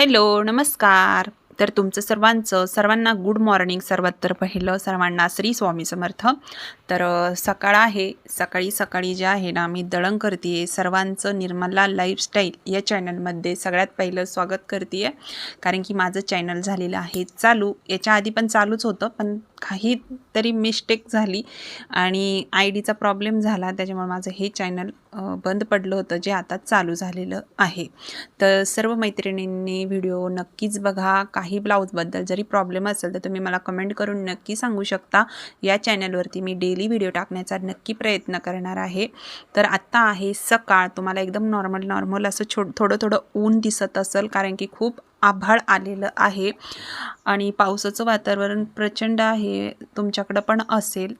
Hello नमस्कार. तर तुमचं सर्वांचं सर्वांना गुड मॉर्निंग सर्वात तर पहिलं सर्वांना श्री स्वामी समर्थ. तर सकाळ आहे सकाळी सकाळी जे आहे ना मी दळण करते सर्वांचं निर्मला लाईफस्टाईल या चॅनलमध्ये सगळ्यात पहिलं स्वागत करते कारण की माझं चॅनल झालेलं आहे चालू याच्या आधी पण चालूच होतं पण काहीतरी मिस्टेक झाली आणि आय डीचा प्रॉब्लेम झाला. त्याच्यामुळे माझं हे चॅनल बंद पडलं होतं जे आता चालू झालेलं आहे. तर सर्व मैत्रिणींनी व्हिडिओ नक्कीच बघा. काही ब्लाऊजबद्दल जरी प्रॉब्लेम असेल तर तुम्ही मला कमेंट करून नक्की सांगू शकता. या चॅनलवरती मी डेली व्हिडिओ टाकण्याचा नक्की प्रयत्न करणार आहे. तर आत्ता आहे सकाळ. तुम्हाला एकदम नॉर्मल नॉर्मल असं छो थोडं थोडं ऊन दिसत असेल कारण की खूप आभाळ आलेलं आहे. आणि पावसाचं वातावरण प्रचंड आहे तुमच्याकडं पण असेल.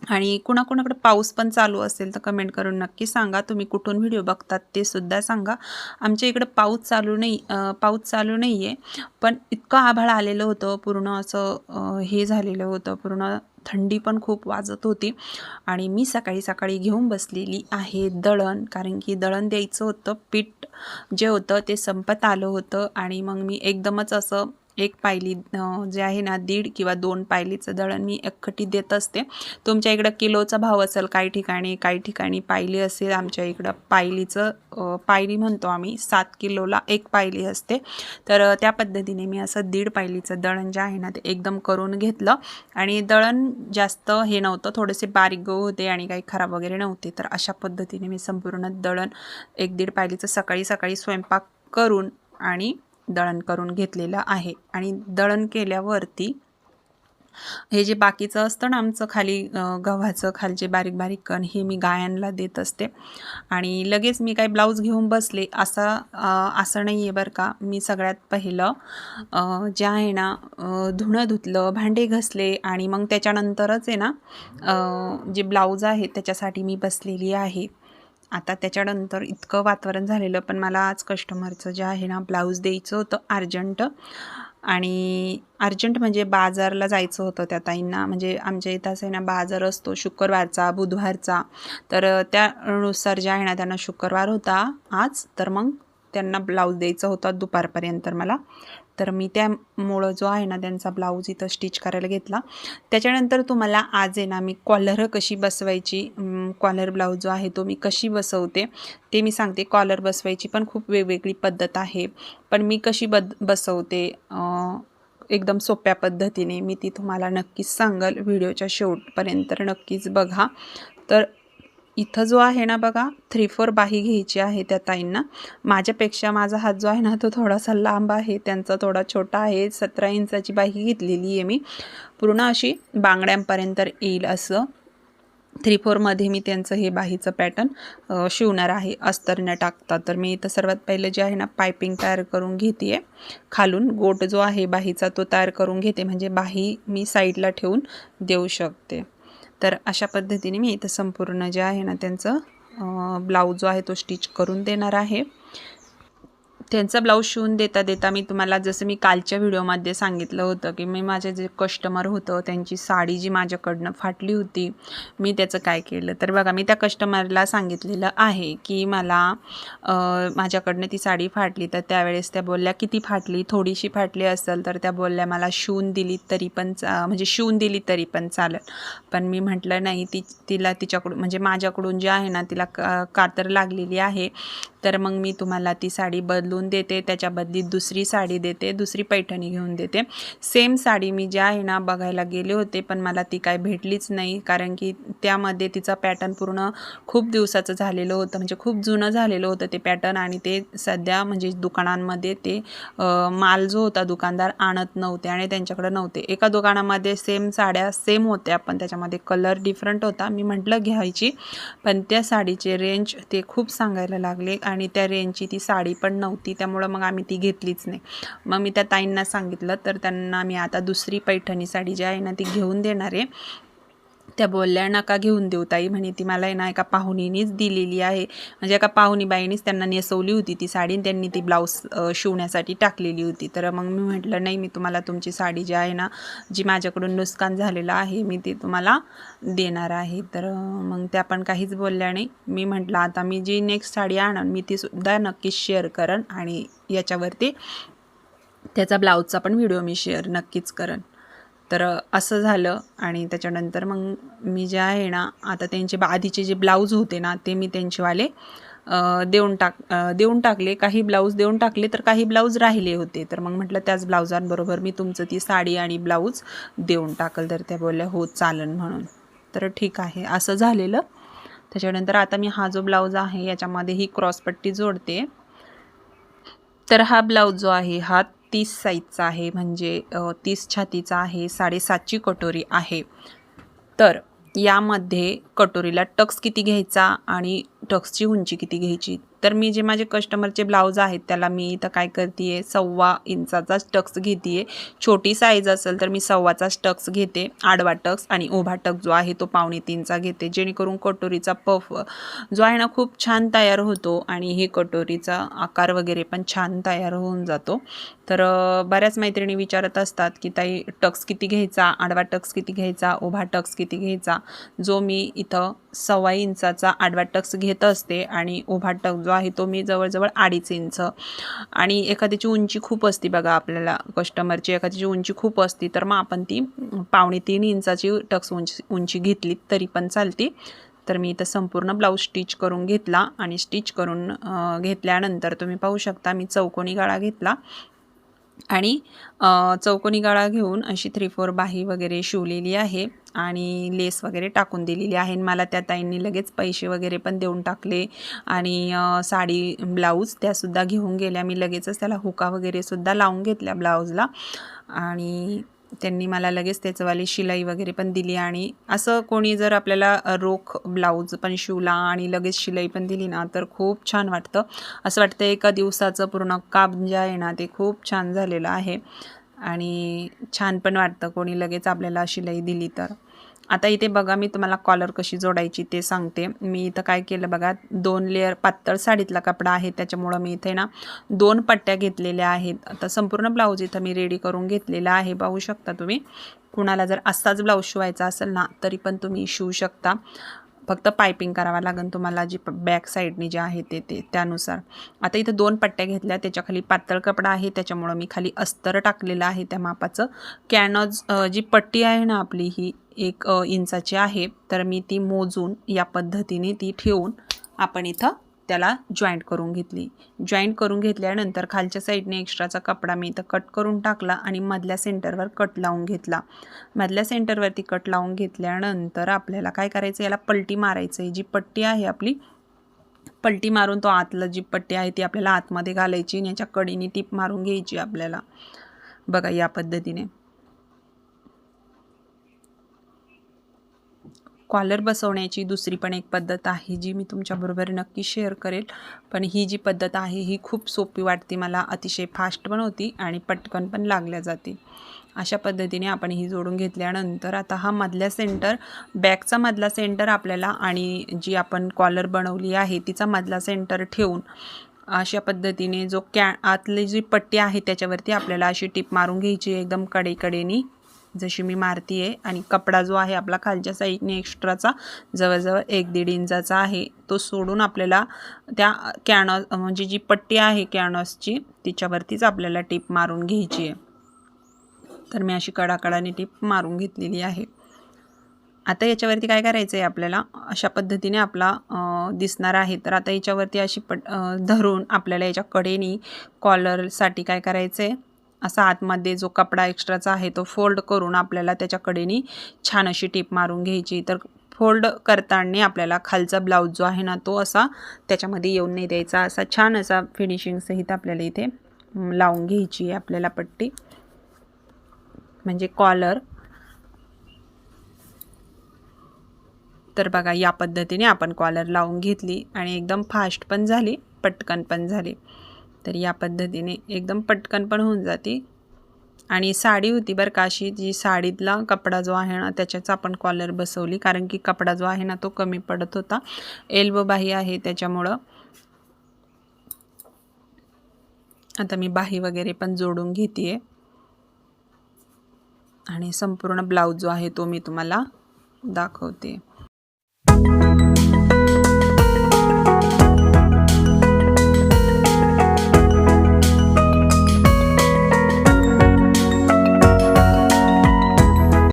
आणि कुणाकुणाकडे पाऊस पण चालू असेल तर कमेंट करून नक्की सांगा. तुम्ही कुठून व्हिडिओ बघतात ते सुद्धा सांगा. आमच्या इकडं पाऊस चालू नाही पाऊस चालू नाही आहे पण इतकं आभाळ आलेलं होतं पूर्ण असं हे झालेलं होतं. पूर्ण थंडी पण खूप वाजत होती. आणि मी सकाळी सकाळी घेऊन बसलेली आहे दळण. कारण की दळण द्यायचं होतं पीठ जे होतं ते संपत आलं होतं. आणि मग मी एकदमच असं एक पायली जे आहे ना दीड किंवा दोन पायलीचं दळण मी एकखटी देत असते. तुमच्या इकडं किलोचा भाव असेल काही ठिकाणी काही ठिकाणी पायली असेल आमच्या इकडं. पायलीचं पायली म्हणतो आम्ही सात किलोला एक पायली असते. तर त्या पद्धतीने मी असं दीड पायलीचं दळण जे आहे ना ते एकदम करून घेतलं. आणि दळण जास्त हे नव्हतं थोडेसे बारीक गहू होते आणि काही खराब वगैरे नव्हते. तर अशा पद्धतीने मी संपूर्ण दळण एक दीड पायलीचं सकाळी सकाळी स्वयंपाक करून आणि दळण करून घेतलेलं आहे. आणि दळण केल्यावरती हे जे बाकीचं असतं ना आमचं खाली गव्हाचं खालचे बारीक बारीक कण हे मी गायांना देत असते. आणि लगेच मी काही ब्लाऊज घेऊन बसले असं असं नाही आहे बरं का. मी सगळ्यात पहिलं जे आहे ना धुणं धुतलं भांडे घसले आणि मग त्याच्यानंतरच आहे ना जे ब्लाऊज आहे त्याच्यासाठी मी बसलेली आहे. आता त्याच्यानंतर इतकं वातावरण झालेलं पण मला आज कस्टमरचं जे आहे ना ब्लाऊज द्यायचं होतं अर्जंट. आणि अर्जंट म्हणजे बाजारला जायचं होतं त्या ताईंना. म्हणजे आमच्या इथं असं आहे ना बाजार असतो शुक्रवारचा बुधवारचा. तर त्यानुसार जे आहे ना त्यांना शुक्रवार होता आज. तर मग त्यांना ब्लाऊज द्यायचा होता दुपारपर्यंत मला. तर मी त्यामुळं जो आहे ना त्यांचा ब्लाऊज इथं स्टिच करायला घेतला. त्याच्यानंतर तुम्हाला आज आहे ना मी कॉलर कशी बसवायची कॉलर ब्लाऊज जो आहे तो मी कशी बसवते ते मी सांगते. कॉलर बसवायची पण खूप वेगवेगळी पद्धत आहे. पण मी कशी बद बसवते एकदम सोप्या पद्धतीने मी ती तुम्हाला नक्कीच सांगल. व्हिडिओच्या शेवटपर्यंत नक्कीच बघा. तर इथं जो आहे ना बघा थ्री फोर बाही घ्यायची आहे त्या ताईंना. माझ्यापेक्षा माझा हात जो आहे ना तो थोडासा लांब आहे. त्यांचा थोडा छोटा आहे. सतरा इंचाची बाही घेतलेली आहे मी. पूर्ण अशी बांगड्यांपर्यंत येईल असं. थ्री फोरमध्ये मी त्यांचं हे बाहीचं पॅटर्न शिवणार आहे. अस्तरनं टाकता. तर मी इथं सर्वात पहिलं जे आहे ना पायपिंग तयार करून घेते आहे खालून गोट जो आहे बाहीचा तो तयार करून घेते. म्हणजे बाही मी साईडला ठेवून देऊ शकते. तर अशा पद्धतीने मी इथं संपूर्ण जे आहे ना त्यांचं ब्लाऊज जो आहे तो स्टिच करून देणार आहे. त्यांचा ब्लाऊज शिवून देता देता मी तुम्हाला जसं मी कालच्या व्हिडिओमध्ये सांगितलं होतं की मी माझे जे कस्टमर होतं त्यांची साडी जी माझ्याकडनं फाटली होती मी त्याचं काय केलं? तर बघा मी त्या कस्टमरला सांगितलेलं आहे की मला माझ्याकडनं ती साडी फाटली. तर त्यावेळेस त्या बोलल्या किती फाटली? थोडीशी फाटली असेल तर त्या बोलल्या मला शिवून दिली तरी पण चा म्हणजे शिवून दिली तरी पण चालेल. पण मी म्हटलं नाही ती तिला तिच्याकडून म्हणजे माझ्याकडून जे आहे ना तिला का कातर लागलेली आहे तर मग मी तुम्हाला ती साडी बदलून देते त्याच्या बदलीत दुसरी साडी देते दुसरी पैठणी घेऊन देते. सेम साडी मी ज्या आहे ना बघायला गेले होते पण मला ती काय भेटलीच नाही कारण की त्यामध्ये तिचा पॅटर्न पूर्ण खूप दिवसाचं झालेलं होतं म्हणजे खूप जुनं झालेलं होतं ते पॅटर्न आणि ते सध्या म्हणजे दुकानांमध्ये ते माल जो होता दुकानदार आणत नव्हते आणि त्यांच्याकडे नव्हते. एका दुकानामध्ये सेम साड्या सेम होत्या पण त्याच्यामध्ये कलर डिफरंट होता. मी म्हटलं घ्यायची पण त्या साडीचे रेंज ते खूप सांगायला लागले आणि त्या रेंजची ती साडी पण नव्हती त्यामुळं मग आम्ही ती घेतलीच नाही. मग मी त्या ताईंना सांगितलं तर त्यांना मी आता दुसरी पैठणी साडी जी आहे ना ती घेऊन देणार आहे. त्या बोलल्या नका घेऊन देऊ ताई म्हणे. ती मला आहे ना एका पाहुणीनीच दिलेली आहे. म्हणजे एका पाहुणीबाईनीच त्यांना नेसवली होती ती साडी त्यांनी ती ब्लाऊज शिवण्यासाठी टाकलेली होती. तर मग मी म्हटलं नाही मी तुम्हाला तुमची साडी जी आहे ना जी माझ्याकडून नुकसान झालेलं आहे मी ती तुम्हाला देणार आहे. तर मग त्या पण काहीच बोलल्या नाही. मी म्हटलं आता मी जी नेक्स्ट साडी आणन मी ती सुद्धा नक्कीच शेअर करन आणि याच्यावरती त्याचा ब्लाऊजचा पण व्हिडिओ मी शेअर नक्कीच करेन तर असं झालं आणि त्याच्यानंतर मग मी जे आहे ना आता त्यांचे बा- आधीचे जे ब्लाऊज होते ना ते मी त्यांचेवाले देऊन टाक देऊन टाकले. काही ब्लाऊज देऊन टाकले तर काही ब्लाऊज राहिले होते. तर मग म्हटलं त्याच ब्लाऊजांबरोबर मी तुमचं ती साडी आणि ब्लाऊज देऊन टाकल. तर त्या बोलल्या हो चालन म्हणून. तर ठीक आहे असं झालेलं. त्याच्यानंतर आता मी हा जो ब्लाऊज आहे याच्यामध्ये ही क्रॉसपट्टी जोडते. तर हा ब्लाऊज जो आहे हा तीस साईजचा आहे म्हणजे तीस छातीचा आहे साडेसातची कटोरी आहे. तर यामध्ये कटोरीला टक्स किती घ्यायचा आणि टक्सची उंची किती घ्यायची? तर मी जे माझे कस्टमरचे ब्लाऊज आहेत त्याला मी इथं काय करते आहे सव्वा इंचाचा टक्स घेते आहे छोटी साईज असेल तर मी सव्वाचाच टक्स घेते आडवा टक्स आणि उभा टक्स जो आहे तो पावणे तीनचा घेते. जेणेकरून कटोरीचा पफ जो आहे ना खूप छान तयार होतो आणि हे कटोरीचा आकार वगैरे पण छान तयार होऊन जातो. तर बऱ्याच मैत्रिणी विचारत असतात की ताई टक्स किती घ्यायचा? आडवा टक्स किती घ्यायचा? उभा टक्स किती घ्यायचा? जो मी इथं सव्वा इंचाचा आडवा टक्स घेत असते आणि उभा टक्स जो आहे तो मी जवळजवळ अडीच इंच. आणि एखाद्याची उंची खूप असते बघा आपल्याला कस्टमरची एखाद्याची उंची खूप असते तर मग आपण ती पावणे तीन इंचाची टक्स उंची उंची घेतली तरी पण चालते. तर मी इथं संपूर्ण ब्लाऊज स्टिच करून घेतला आणि स्टिच करून घेतल्यानंतर तुम्ही पाहू शकता मी चौकोनी गळा घेतला. आणि चौकोनी गळा घेऊन अशी थ्री फोर बाही वगैरे शिवलेली आहे आणि लेस वगैरे टाकून दिलेली आहे. आणि मला त्या ताईंनी लगेच पैसे वगैरे पण देऊन टाकले आणि साडी ब्लाऊज त्यासुद्धा घेऊन गेल्या. मी लगेचच त्याला हुका वगैरे सुद्धा लावून घेतल्या ब्लाऊजला. आणि त्यांनी मला लगेच त्याचंवाली शिलाई वगैरे पण दिली आणि असं कोणी जर आपल्याला रोख ब्लाऊज पण शिवला आणि लगेच शिलाई पण दिली ना तर खूप छान वाटतं. असं वाटतं एका दिवसाचं पूर्ण काप जे आहे ना ते खूप छान झालेलं आहे. आणि छान पण वाटतं कोणी लगेच आपल्याला शिलाई दिली तर. आता इथे बघा मी तुम्हाला कॉलर कशी जोडायची ते सांगते. मी इथं काय केलं बघा दोन लेअर पातळ साडीतला कपडा आहे त्याच्यामुळं मी इथे ना दोन पट्ट्या घेतलेल्या आहेत. आता संपूर्ण ब्लाऊज इथं मी रेडी करून घेतलेला आहे पाहू शकता तुम्ही. कुणाला जर असाच ब्लाऊज शिवायचा असेल ना तरी पण तुम्ही शिवू शकता. फक्त पायपिंग करावं लागेल तुम्हाला जी बॅक साईडनी जे आहे ते ते त्यानुसार. आता इथं दोन पट्ट्या घेतल्या त्याच्याखाली पातळ कपडा आहे त्याच्यामुळं मी खाली अस्तर टाकलेलं आहे त्या मापाचं. कॅनॉज जी पट्टी आहे ना आपली ही एक इंचाची आहे तर मी ती मोजून या पद्धतीने ती ठेवून आपण इथं त्याला जॉईंट करून घेतली. जॉईंट करून घेतल्यानंतर खालच्या साईडने एक्स्ट्राचा कपडा मी इथं कट करून टाकला आणि मधल्या सेंटरवर कट लावून घेतला. मधल्या सेंटरवरती कट लावून घेतल्यानंतर आपल्याला काय करायचं याला पलटी मारायचं आहे. जी पट्टी आहे आपली पलटी मारून तो आतलं जी पट्टी आहे ती आपल्याला आतमध्ये घालायची आणि याच्या कडीने टीप मारून घ्यायची आपल्याला. बघा या पद्धतीने. कॉलर बसवण्याची दुसरी पण एक पद्धत आहे जी मी तुमच्याबरोबर नक्की शेअर करेल. पण ही जी पद्धत आहे ही खूप सोपी वाटते मला अतिशय फास्ट पण होती आणि पटकन पण लागल्या जाते. अशा पद्धतीने आपण ही जोडून घेतल्यानंतर आता हा मधल्या सेंटर बॅकचा मधला सेंटर आपल्याला आणि जी आपण कॉलर बनवली आहे तिचा मधला सेंटर ठेवून अशा पद्धतीने जो कॅ आतली जी पट्टी आहे त्याच्यावरती आपल्याला अशी टिप मारून घ्यायची एकदम कडेकडेनी. जशी मी मारती आहे आणि कपडा जो आहे आपला खालच्या साईडने एक्स्ट्राचा जवळजवळ एक दीड इंचाचा आहे तो सोडून आपल्याला त्या कॅनॉस म्हणजे जी पट्टी आहे कॅनॉसची तिच्यावरतीच आपल्याला टीप मारून घ्यायची आहे. तर मी अशी कडाकडाने टीप मारून घेतलेली आहे. आता याच्यावरती काय करायचं आहे आपल्याला? अशा पद्धतीने आपला दिसणार आहे. तर आता याच्यावरती अशी पट धरून आपल्याला याच्या कडेनी कॉलरसाठी काय करायचं आहे असा आतमध्ये जो कपडा एक्स्ट्राचा आहे तो फोल्ड करून आपल्याला त्याच्याकडेनी छान अशी टीप मारून घ्यायची. तर फोल्ड करताना आपल्याला खालचा ब्लाऊज जो आहे ना तो असा त्याच्यामध्ये येऊन नाही द्यायचा. असा छान असा फिनिशिंगसहित आपल्याला इथे लावून घ्यायची आहे आपल्याला पट्टी. म्हणजे कॉलर तर बघा या पद्धतीने आपण कॉलर लावून घेतली आणि एकदम फास्ट पण झाली पटकन पण झाली. तर या पद्धतीने एकदम पटकन पण होऊन जाते. आणि साडी होती बरं का अशी जी साडीतला कपडा जो आहे ना त्याच्याच आपण कॉलर बसवली. कारण की कपडा जो आहे ना तो कमी पडत होता. एल्बो बाही आहे त्याच्यामुळं. आता मी बाही वगैरे पण जोडून घेते आणि संपूर्ण ब्लाऊज जो आहे तो मी तुम्हाला दाखवते.